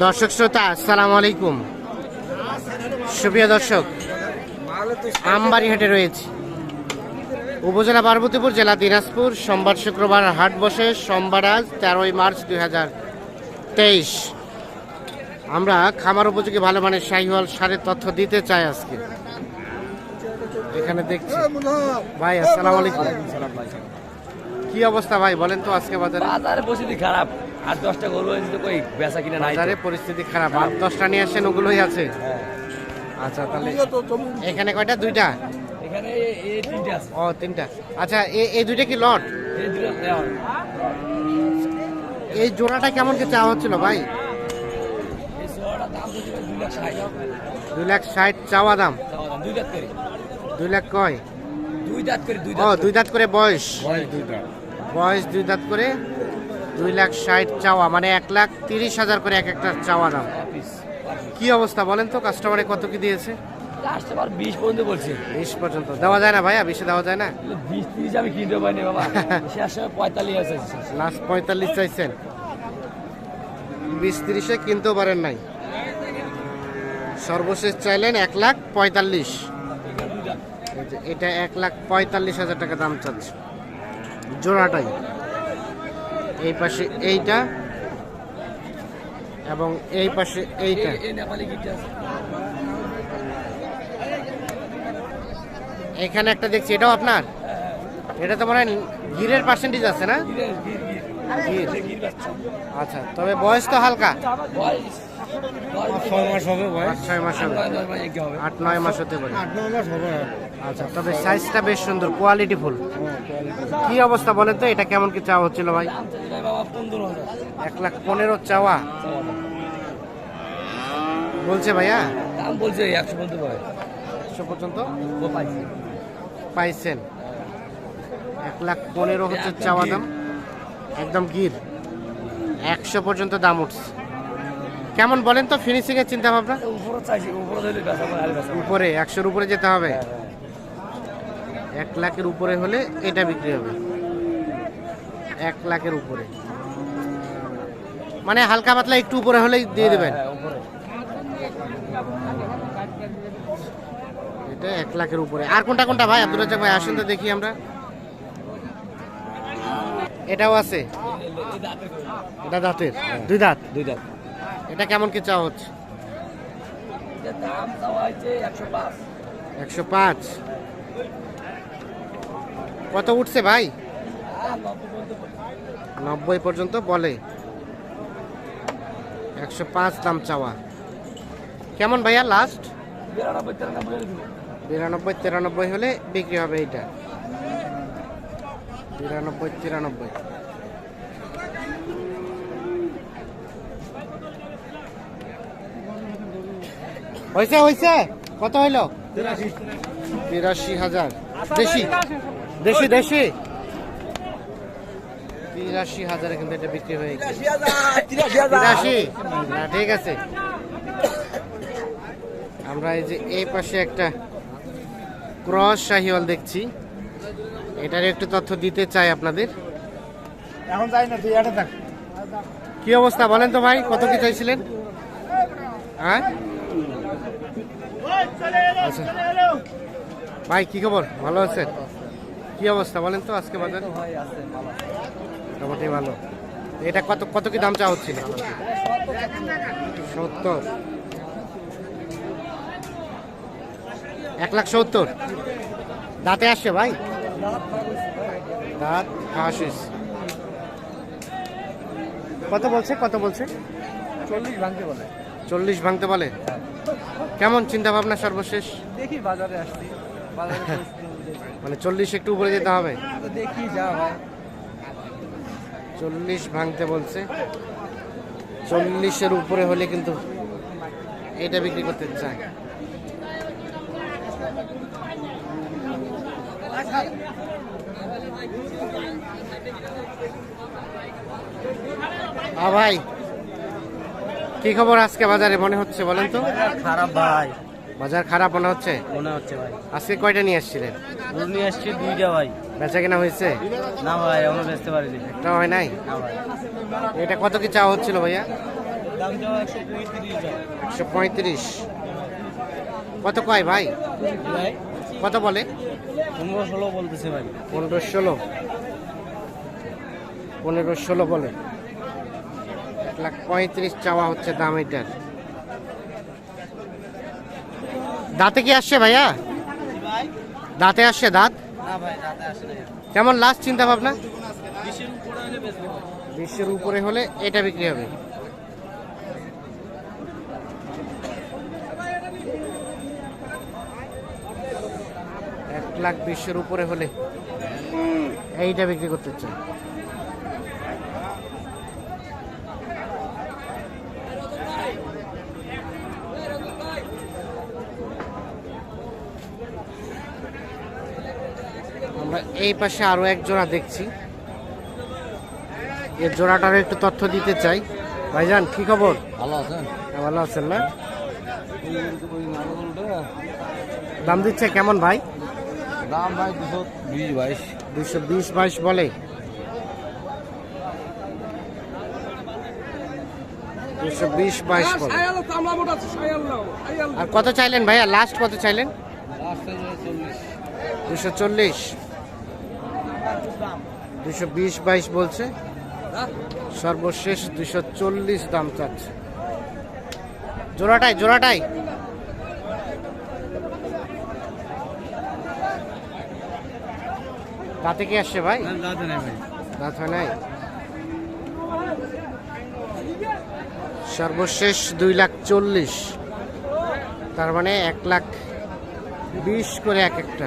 দর্শক শ্রোতা, আসসালামু আলাইকুম। সুপ্রিয় দর্শক আমবাড়ি হাটে রয়েছে। উপজেলা পার্বতীপুর জেলা দিনাজপুর, সোমবার শুক্রবার হাট বসে, সোমবার আজ তেরোই মার্চ দুই হাজার তেইশ। আমরা খামার উপযোগী ভালো মানের শাহিওয়াল সারের তথ্য দিতে চাই আজকে। এখানে দেখছি। ভাই, আসসালামু আলাইকুম। কি অবস্থা ভাই, বলেন তো আজকে বাজারে। বাজারে পরিস্থিতি খারাপ। আর দশটা গরু হয়েছে তো কই বেচা কিনা নাই। বাজারে পরিস্থিতি খারাপ আর দশটা নিয়ে আসেন ওগুলোই আছে। আচ্ছা তাহলে এখানে কয়টা? দুইটা? এখানে এই তিনটে আছে। ও তিনটা। আচ্ছা এই দুইটা কি লট? এই নেওয়া। এই জোড়াটা কেমন কি চাওয়া হচ্ছিল ভাই? হয় দুই লাখ ষাট। চাওয়া দাম? দুই লাখ কয়? দুই দাঁত করে ও। দুই দাঁত করে বয়স? বয়স দুইটা বয়স দুই দাঁত করে? দুই লাখ ষাট চাওয়া মানে এক লাখ তিরিশ হাজার করে এক একটা চাওয়া দাম। কি অবস্থা বলেন তো কাস্টমারে কত কি দিয়েছে? বিশ পর্যন্ত বলছে। বিশ পর্যন্ত। দেওয়া যায় না ভাইয়া? বেশি দেওয়া যায় না? বিশ তিরিশ আমি কিনতে পারিনি বাবা। শেষ পঁয়তাল্লিশ আছে লাস্ট পঁয়তাল্লিশ চাইছেন। বিশ তিরিশে কিনতেও পারেন নাই। সর্বশেষ চাইলেন এক লাখ পঁয়তাল্লিশ। এটা এক লাখ পঁয়তাল্লিশ হাজার টাকা দাম চাচ্ছে। জোড়াটাই। এই পাশে এইটা এবং এই পাশে এইটা। এখানে একটা দেখছি এটাও আপনার? এটা তো মনে হয় গিরের পার্সেন্টেজ আছে না? আচ্ছা তবে বয়স তো হালকা। বয়স। ছয় মাস হবে ছয় হবে। আট নয় মাস হতে পারে। আট নয় মাস হবে আচ্ছা তবে সাইজটা বেশ সুন্দর কোয়ালিটি ফুল কি অবস্থা বলেন তো এটা কেমন কি চাওয়া হচ্ছিল ভাই? এক লাখ পনেরো চাওয়া। বলছে ভাইয়া? দাম বলছে একশো পর্যন্ত একশো পর্যন্ত? পাইছেন। এক লাখ পনেরো হচ্ছে চাওয়া দাম। একদম গির। একশো পর্যন্ত দাম উঠছে। কেমন বলেন তো ফিনিশিং এর চিন্তা ভাবনা উপরে একশোর উপরে যেতে হবে? এক লাখের উপরে হলে এটা বিক্রি হবে। এক লাখের উপরে। মানে হালকা পাতলা একটু উপরে হলেই দিয়ে দেবেন? হ্যাঁ, এটা এক লাখের উপরে। আর কোনটা কোনটা ভাই? আব্দুল রাজাক ভাই আসুন তো দেখি আমরা। এটাও আছে? এটা দাঁতের? দুই দাঁত? দুই দাঁত। এটা কেমন কি চাওয়া হচ্ছে? একশো পাঁচ। কত উঠছে ভাই? নব্বই পর্যন্ত পড়ছে। নব্বই পর্যন্ত বলে। একশো পাঁচ দাম চাওয়া। কেমন ভাইয়া লাস্ট বিরানব্বই তিরানব্বই হলে বিক্রি হবে এইটা। বিরানব্বই তিরানব্বই। হয়েছে হয়েছে কত হইল? তিরাশি হাজার। দেশি। দেশি দেশি। তিরাশি হাজারে কিন্তু এটা বিক্রি হয়ে গেছে। তিরাশি না ঠিক আছে। আমরা এই যে এই পাশে একটা ক্রস শাহিওয়াল দেখছি। এটার একটু তথ্য দিতে চাই আপনাদের। এখন যাই না তুই এটা থাক। কি অবস্থা বলেন তো ভাই কত কি চাইছিলেন? হ্যাঁ? আচ্ছা। ভাই কি খবর? ভালো আছেন? কি অবস্থা বলেন তো আজকে বাজার। মোটামুটি ভালো। এটা কত কত কি দাম চা হচ্ছিল সত্তর। এক লাখ সত্তর। দাঁতে আসছে ভাই? দাঁত হাসিস কত বলছে কত বলছে? চল্লিশ ভাঙতে বলে। চল্লিশ ভাঙতে বলে? কেমন চিন্তা ভাবনা সর্বশেষ? দেখি বাজারে আসছি। মানে চল্লিশ একটু উপরে যেতে হবে? দেখি যা হয়। চল্লিশ ভাঙতে বলছে। চল্লিশের উপরে হলে কিন্তু এটা বিক্রি করতে চায়। আ ভাই কি খবর আজকে বাজারে? মনে হচ্ছে বলেন তো। খারাপ ভাই। বাজার খারাপ মনে হচ্ছে? মনে হচ্ছে ভাই। আজকে কয়টা নিয়ে আসছিলেন? গরু নিয়ে আসছি দুইটা ভাই। বেচা কেনা হয়েছে? না ভাই এখনও বেচতে পারিনি। একটা হয় নাই? না ভাই। এটা কত কি চাওয়া হচ্ছিল ভাইয়া? দাম একশো পঁয়ত্রিশ কত কয় ভাই কত বলে? পনেরো ষোলো বলতেছে ভাই। পনেরো ষোলো। পনেরো ষোলো বলে। লাখ পঁয়ত্রিশ চাওয়া হচ্ছে দাম এটার। দাঁতে কি আসছে ভাইয়া? দাঁতে আসছে দাঁত? কেমন লাস্ট চিন্তা ভাবনা? বিশ্বের উপরে হলে এটা বিক্রি হবে। এক লাখ বিশ্বের উপরে হলে এইটা বিক্রি করতে চাই আমরা এই পাশে আরও এক জোড়া দেখছি। এর জোড়াটার একটু তথ্য দিতে চাই। ভাইজান কি খবর? ভালো আছেন? হ্যাঁ, ভালো আছেন না? দাম দিচ্ছে কেমন ভাই? দাম ভাই দুশো বিশ বাইশ। দুশো বিশ বাইশ বলে। দুশো বিশ বাইশ বলে। আর কত চাইলেন ভাইয়া? লাস্ট কত চাইলেন? দুশো চল্লিশ। দুশো বিশ বাইশ বলছে। সর্বশেষ দুশো চল্লিশ দাম চাচ্ছে। জোড়াটাই জোড়াটাই। তাতে কি আসছে ভাই? ভাই। দাঁত হয় নাই। সর্বশেষ দুই লাখ চল্লিশ। তার মানে এক লাখ বিশ করে এক একটা।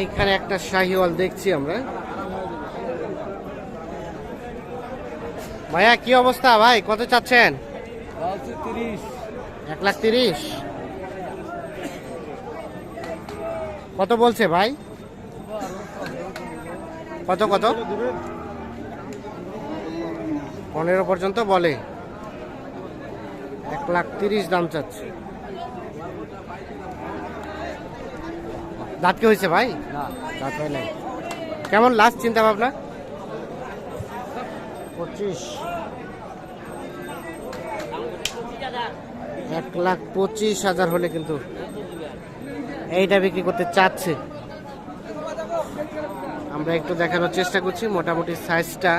এইখানে একটা শাহিওয়াল দেখছি আমরা। ভাইয়া, কি অবস্থা ভাই? কত চাচ্ছেন? এক লাখ তিরিশ। কত বলছে ভাই? কত কত? পনেরো পর্যন্ত বলে। এক লাখ তিরিশ দাম চাচ্ছে। দাঁত কি হয়েছে ভাই? দাঁত হয় নাই। কেমন লাস্ট চিন্তা ভাবনা? পঁচিশ। এক লাখ পঁচিশ হাজার হলে কিন্তু এইটা বিক্রি করতে চাচ্ছে। আমরা একটু দেখানোর চেষ্টা করছি মোটামুটি সাইজটা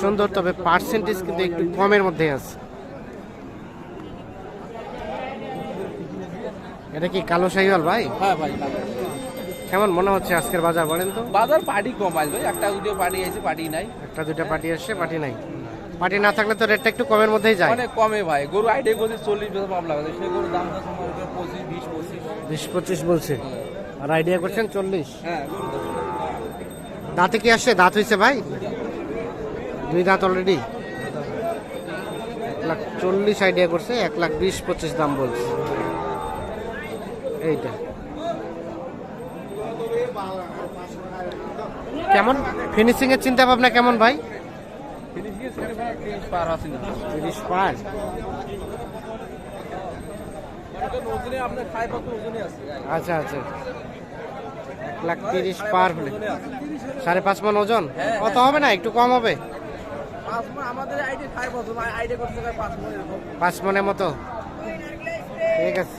সুন্দর তবে পার্সেন্টেজ কিন্তু একটু কমের মধ্যে আছে। এটা কি কালো শাহিওয়াল ভাই? হ্যাঁ ভাই কেমন মনে হচ্ছে আজকের বাজার বলেন তো? বাজার পার্টি কম আসবে। একটা দুটো পার্টি আছে পার্টি নাই। একটা দুইটা পার্টি আসছে পার্টি নাই। পার্টি না থাকলে তো রেটটা একটু কমের মধ্যেই যায়। অনেক কমে ভাই। গরু আইডিয়া করছে চল্লিশ বছর পাম লাগাছে সেই গরুর দাম পঁচিশ বিশ পঁচিশ। বিশ পঁচিশ বলছে। আর আইডিয়া করছেন চল্লিশ। হ্যাঁ দাঁতে কি আসছে? দাঁত হয়েছে ভাই? দুই দাঁত অলরেডি এক লাখ চল্লিশ আইডিয়া করছে এক লাখ বিশ পঁচিশ দাম বলছে। এইটা। কেমন? ফিনিশিং এর চিন্তা ভাবনা কেমন ভাই? তিরিশ পার আচ্ছা আচ্ছা। এক লাখ তিরিশ পার হলে। সাড়ে পাঁচ মন ওজন? কত হবে না? একটু কম হবে? পাঁচ মনের মতো। ঠিক আছে।